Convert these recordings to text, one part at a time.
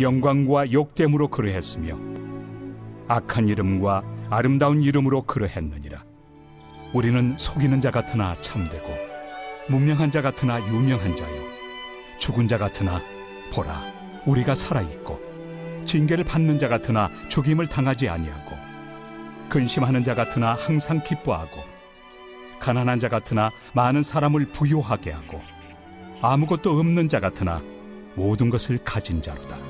영광과 욕됨으로 그러했으며 악한 이름과 아름다운 이름으로 그러했느니라 우리는 속이는 자 같으나 참되고 문명한 자 같으나 유명한 자요 죽은 자 같으나 보라 우리가 살아 있고 징계를 받는 자 같으나 죽임을 당하지 아니하고 근심하는 자 같으나 항상 기뻐하고 가난한 자 같으나 많은 사람을 부유하게 하고 아무것도 없는 자 같으나 모든 것을 가진 자로다.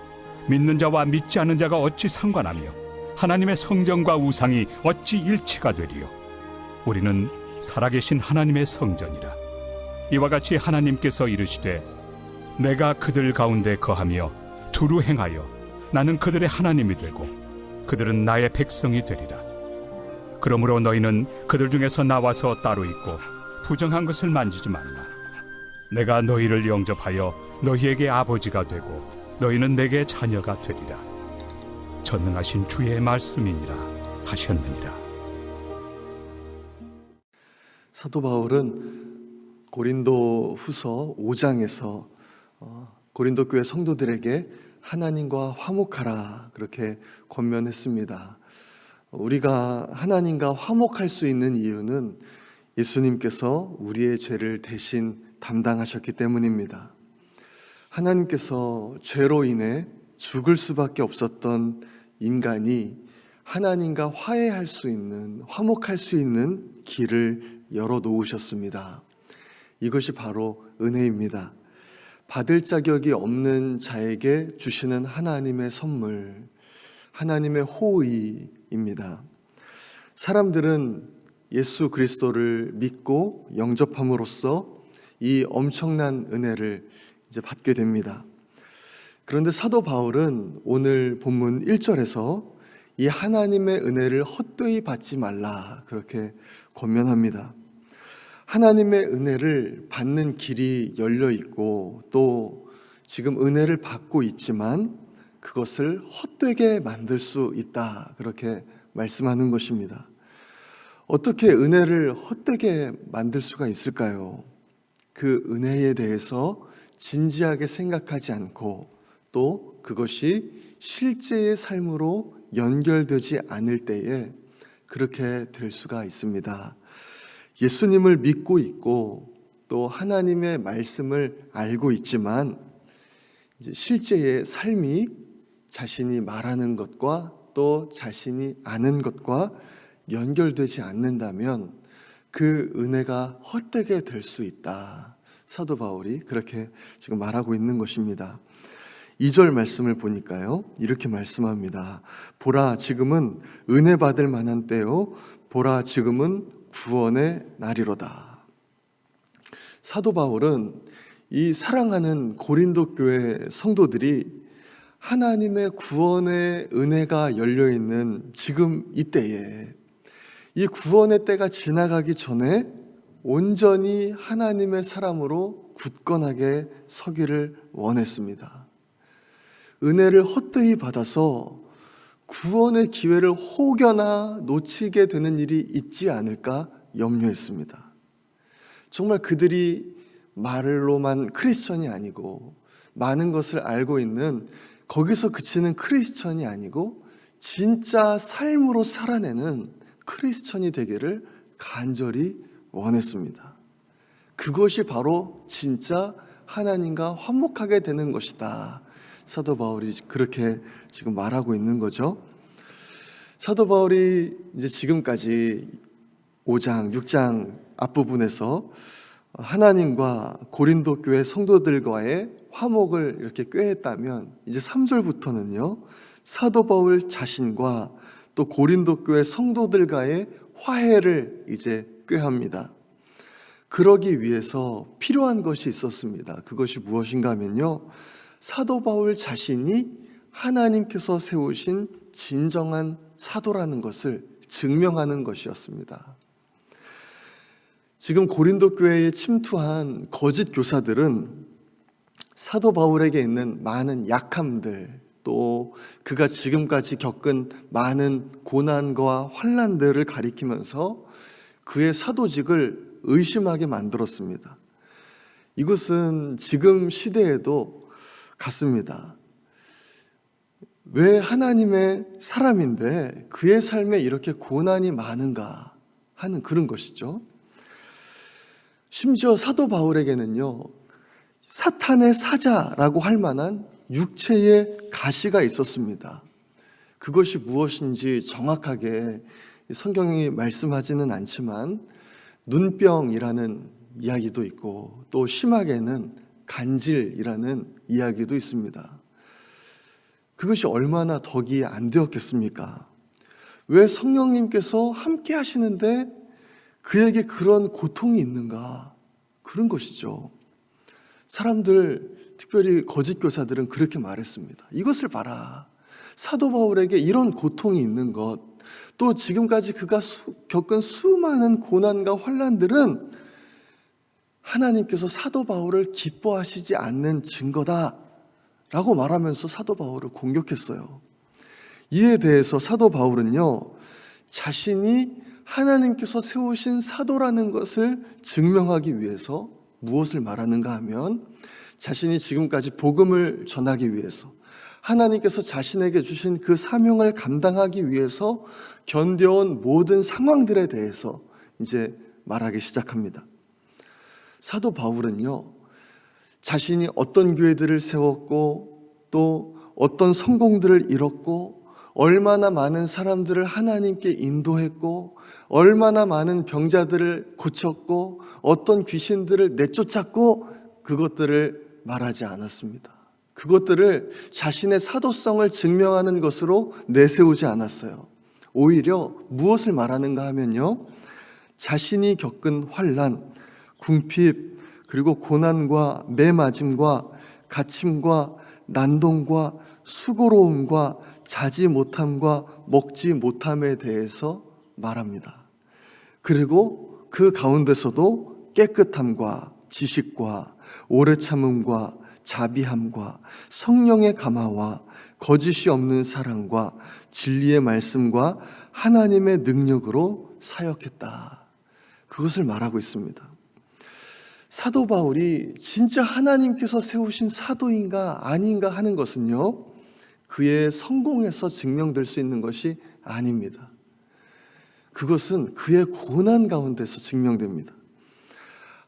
믿는 자와 믿지 않는 자가 어찌 상관하며 하나님의 성전과 우상이 어찌 일치가 되리요? 우리는 살아계신 하나님의 성전이라. 이와 같이 하나님께서 이르시되 내가 그들 가운데 거하며 두루 행하여 나는 그들의 하나님이 되고 그들은 나의 백성이 되리라. 그러므로 너희는 그들 중에서 나와서 따로 있고 부정한 것을 만지지 말라. 내가 너희를 영접하여 너희에게 아버지가 되고 너희는 내게 자녀가 되리라 전능하신 주의 말씀이니라 하셨느니라 사도 바울은 고린도 후서 5장에서 어, 고린도 교회 성도들에게 하나님과 화목하라 그렇게 권면했습니다. 우리가 하나님과 화목할 수 있는 이유는 예수님께서 우리의 죄를 대신 담당하셨기 때문입니다. 하나님께서 죄로 인해 죽을 수밖에 없었던 인간이 하나님과 화해할 수 있는, 화목할 수 있는 길을 열어 놓으셨습니다. 이것이 바로 은혜입니다. 받을 자격이 없는 자에게 주시는 하나님의 선물, 하나님의 호의입니다. 사람들은 예수 그리스도를 믿고 영접함으로써 이 엄청난 은혜를 이제 받게 됩니다. 그런데 사도 바울은 오늘 본문 1절에서 이 하나님의 은혜를 헛되이 받지 말라 그렇게 권면합니다. 하나님의 은혜를 받는 길이 열려 있고 또 지금 은혜를 받고 있지만 그것을 헛되게 만들 수 있다 그렇게 말씀하는 것입니다. 어떻게 은혜를 헛되게 만들 수가 있을까요? 그 은혜에 대해서 진지하게 생각하지 않고 또 그것이 실제의 삶으로 연결되지 않을 때에 그렇게 될 수가 있습니다. 예수님을 믿고 있고 또 하나님의 말씀을 알고 있지만 실제의 삶이 자신이 말하는 것과 또 자신이 아는 것과 연결되지 않는다면 그 은혜가 헛되게 될 수 있다. 사도 바울이 그렇게 지금 말하고 있는 것입니다. 2절 말씀을 보니까요. 이렇게 말씀합니다. 보라, 지금은 은혜 받을 만한 때요. 보라, 지금은 구원의 날이로다. 사도 바울은 이 사랑하는 고린도 교회 성도들이 하나님의 구원의 은혜가 열려 있는 지금 이때에 이 구원의 때가 지나가기 전에 온전히 하나님의 사람으로 굳건하게 서기를 원했습니다. 은혜를 헛되이 받아서 구원의 기회를 혹여나 놓치게 되는 일이 있지 않을까 염려했습니다. 정말 그들이 말로만 크리스천이 아니고 많은 것을 알고 있는 거기서 그치는 크리스천이 아니고 진짜 삶으로 살아내는 크리스천이 되기를 간절히 원했습니다. 그것이 바로 진짜 하나님과 화목하게 되는 것이다. 사도 바울이 그렇게 지금 말하고 있는 거죠. 사도 바울이 이제 지금까지 5장, 6장 앞부분에서 하나님과 고린도 교회 성도들과의 화목을 이렇게 꾀했다면 이제 3절부터는요. 사도 바울 자신과 또 고린도 교회 성도들과의 화해를 이제 꾀합니다. 그러기 위해서 필요한 것이 있었습니다. 그것이 무엇인가 하면요. 사도 바울 자신이 하나님께서 세우신 진정한 사도라는 것을 증명하는 것이었습니다. 지금 고린도 교회에 침투한 거짓 교사들은 사도 바울에게 있는 많은 약함들 또 그가 지금까지 겪은 많은 고난과 환란들을 가리키면서 그의 사도직을 의심하게 만들었습니다. 이것은 지금 시대에도 같습니다. 왜 하나님의 사람인데 그의 삶에 이렇게 고난이 많은가 하는 그런 것이죠. 심지어 사도 바울에게는요, 사탄의 사자라고 할 만한 육체의 가시가 있었습니다. 그것이 무엇인지 정확하게 성경이 말씀하지는 않지만 눈병이라는 이야기도 있고 또 심하게는 간질이라는 이야기도 있습니다. 그것이 얼마나 덕이 안 되었겠습니까? 왜 성령님께서 함께 하시는데 그에게 그런 고통이 있는가? 그런 것이죠. 사람들, 특별히 거짓 교사들은 그렇게 말했습니다. 이것을 봐라. 사도 바울에게 이런 고통이 있는 것, 또 지금까지 그가 수, 겪은 수많은 고난과 환란들은 하나님께서 사도 바울을 기뻐하시지 않는 증거다. 라고 말하면서 사도 바울을 공격했어요. 이에 대해서 사도 바울은요, 자신이 하나님께서 세우신 사도라는 것을 증명하기 위해서 무엇을 말하는가 하면 자신이 지금까지 복음을 전하기 위해서 하나님께서 자신에게 주신 그 사명을 감당하기 위해서 견뎌온 모든 상황들에 대해서 이제 말하기 시작합니다. 사도 바울은요, 자신이 어떤 교회들을 세웠고 또 어떤 성공들을 이뤘고 얼마나 많은 사람들을 하나님께 인도했고 얼마나 많은 병자들을 고쳤고 어떤 귀신들을 내쫓았고 그것들을 말하지 않았습니다. 그것들을 자신의 사도성을 증명하는 것으로 내세우지 않았어요. 오히려 무엇을 말하는가 하면요. 자신이 겪은 환란, 궁핍, 그리고 고난과 매맞음과 갇힘과 난동과 수고로움과 자지 못함과 먹지 못함에 대해서 말합니다. 그리고 그 가운데서도 깨끗함과 지식과 오래 참음과 자비함과 성령의 감화와 거짓이 없는 사랑과 진리의 말씀과 하나님의 능력으로 사역했다. 그것을 말하고 있습니다. 사도 바울이 진짜 하나님께서 세우신 사도인가 아닌가 하는 것은요, 그의 성공에서 증명될 수 있는 것이 아닙니다. 그것은 그의 고난 가운데서 증명됩니다.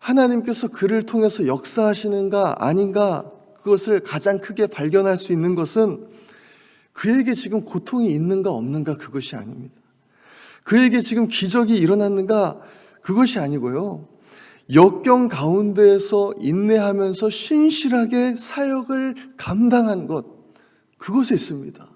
하나님께서 그를 통해서 역사하시는가 아닌가 그것을 가장 크게 발견할 수 있는 것은 그에게 지금 고통이 있는가 없는가 그것이 아닙니다. 그에게 지금 기적이 일어났는가 그것이 아니고요. 역경 가운데에서 인내하면서 신실하게 사역을 감당한 것, 그것에 있습니다.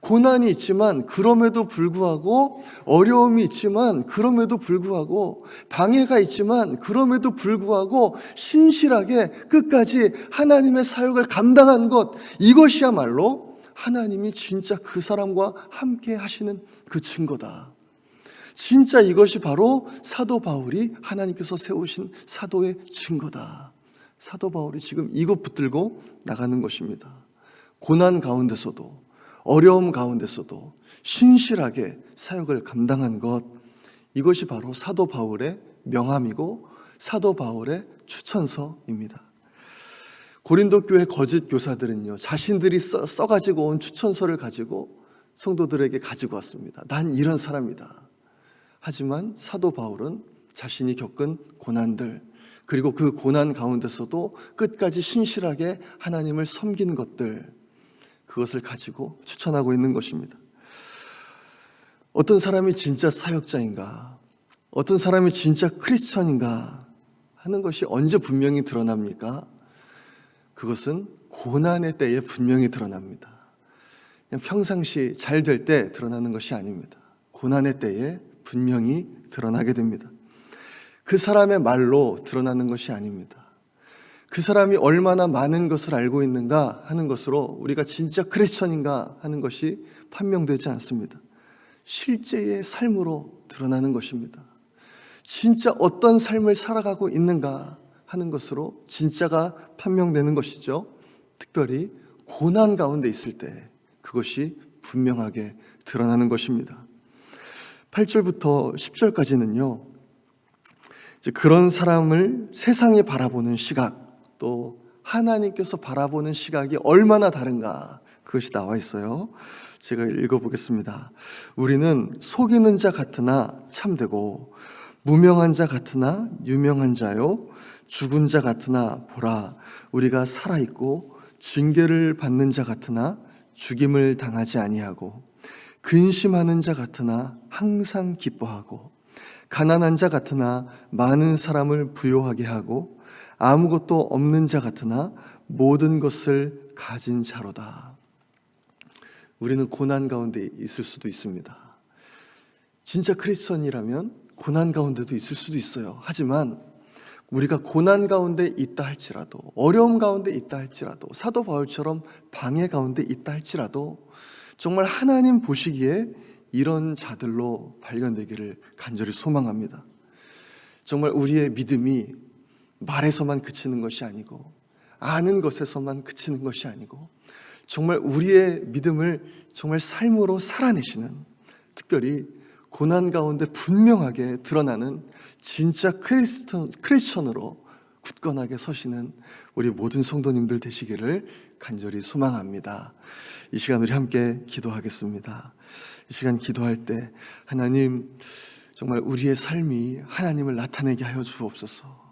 고난이 있지만 그럼에도 불구하고 어려움이 있지만 그럼에도 불구하고 방해가 있지만 그럼에도 불구하고 신실하게 끝까지 하나님의 사역을 감당한 것 이것이야말로 하나님이 진짜 그 사람과 함께 하시는 그 증거다. 진짜 이것이 바로 사도 바울이 하나님께서 세우신 사도의 증거다. 사도 바울이 지금 이것 붙들고 나가는 것입니다. 고난 가운데서도 어려움 가운데서도 신실하게 사역을 감당한 것 이것이 바로 사도 바울의 명함이고 사도 바울의 추천서입니다. 고린도 교회 거짓 교사들은요 자신들이 써, 써가지고 온 추천서를 가지고 성도들에게 가지고 왔습니다. 난 이런 사람이다. 하지만 사도 바울은 자신이 겪은 고난들 그리고 그 고난 가운데서도 끝까지 신실하게 하나님을 섬긴 것들 그것을 가지고 추천하고 있는 것입니다. 어떤 사람이 진짜 사역자인가? 어떤 사람이 진짜 크리스천인가? 하는 것이 언제 분명히 드러납니까? 그것은 고난의 때에 분명히 드러납니다. 그냥 평상시 잘 될 때 드러나는 것이 아닙니다. 고난의 때에 분명히 드러나게 됩니다. 그 사람의 말로 드러나는 것이 아닙니다. 그 사람이 얼마나 많은 것을 알고 있는가 하는 것으로 우리가 진짜 크리스천인가 하는 것이 판명되지 않습니다. 실제의 삶으로 드러나는 것입니다. 진짜 어떤 삶을 살아가고 있는가 하는 것으로 진짜가 판명되는 것이죠. 특별히 고난 가운데 있을 때 그것이 분명하게 드러나는 것입니다. 8절부터 10절까지는요. 이제 그런 사람을 세상이 바라보는 시각 또 하나님께서 바라보는 시각이 얼마나 다른가 그것이 나와 있어요. 제가 읽어보겠습니다. 우리는 속이는 자 같으나 참되고 무명한 자 같으나 유명한 자요 죽은 자 같으나 보라 우리가 살아 있고 징계를 받는 자 같으나 죽임을 당하지 아니하고 근심하는 자 같으나 항상 기뻐하고 가난한 자 같으나 많은 사람을 부요하게 하고 아무것도 없는 자 같으나 모든 것을 가진 자로다. 우리는 고난 가운데 있을 수도 있습니다. 진짜 크리스천이라면 고난 가운데도 있을 수도 있어요. 하지만 우리가 고난 가운데 있다 할지라도 어려움 가운데 있다 할지라도 사도 바울처럼 방해 가운데 있다 할지라도 정말 하나님 보시기에 이런 자들로 발견되기를 간절히 소망합니다. 정말 우리의 믿음이 말에서만 그치는 것이 아니고 아는 것에서만 그치는 것이 아니고 정말 우리의 믿음을 정말 삶으로 살아내시는 특별히 고난 가운데 분명하게 드러나는 진짜 크리스천, 크리스천으로 굳건하게 서시는 우리 모든 성도님들 되시기를 간절히 소망합니다. 이 시간 우리 함께 기도하겠습니다. 이 시간 기도할 때 하나님 정말 우리의 삶이 하나님을 나타내게 하여 주옵소서.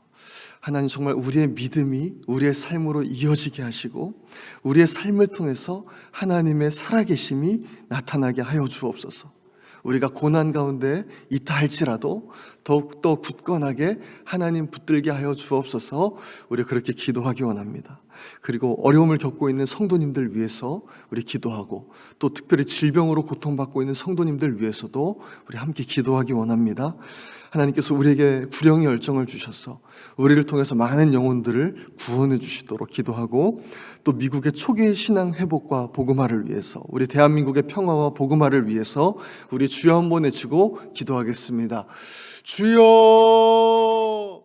하나님 정말 우리의 믿음이 우리의 삶으로 이어지게 하시고 우리의 삶을 통해서 하나님의 살아계심이 나타나게 하여 주옵소서. 우리가 고난 가운데 있다 할지라도 더욱더 굳건하게 하나님 붙들게 하여 주옵소서 우리 그렇게 기도하기 원합니다. 그리고 어려움을 겪고 있는 성도님들 위해서 우리 기도하고 또 특별히 질병으로 고통받고 있는 성도님들 위해서도 우리 함께 기도하기 원합니다. 하나님께서 우리에게 구령의 열정을 주셔서 우리를 통해서 많은 영혼들을 구원해 주시도록 기도하고 또 미국의 초기 신앙 회복과 복음화를 위해서 우리 대한민국의 평화와 복음화를 위해서 우리 주여 한번 외치고 기도하겠습니다. 주여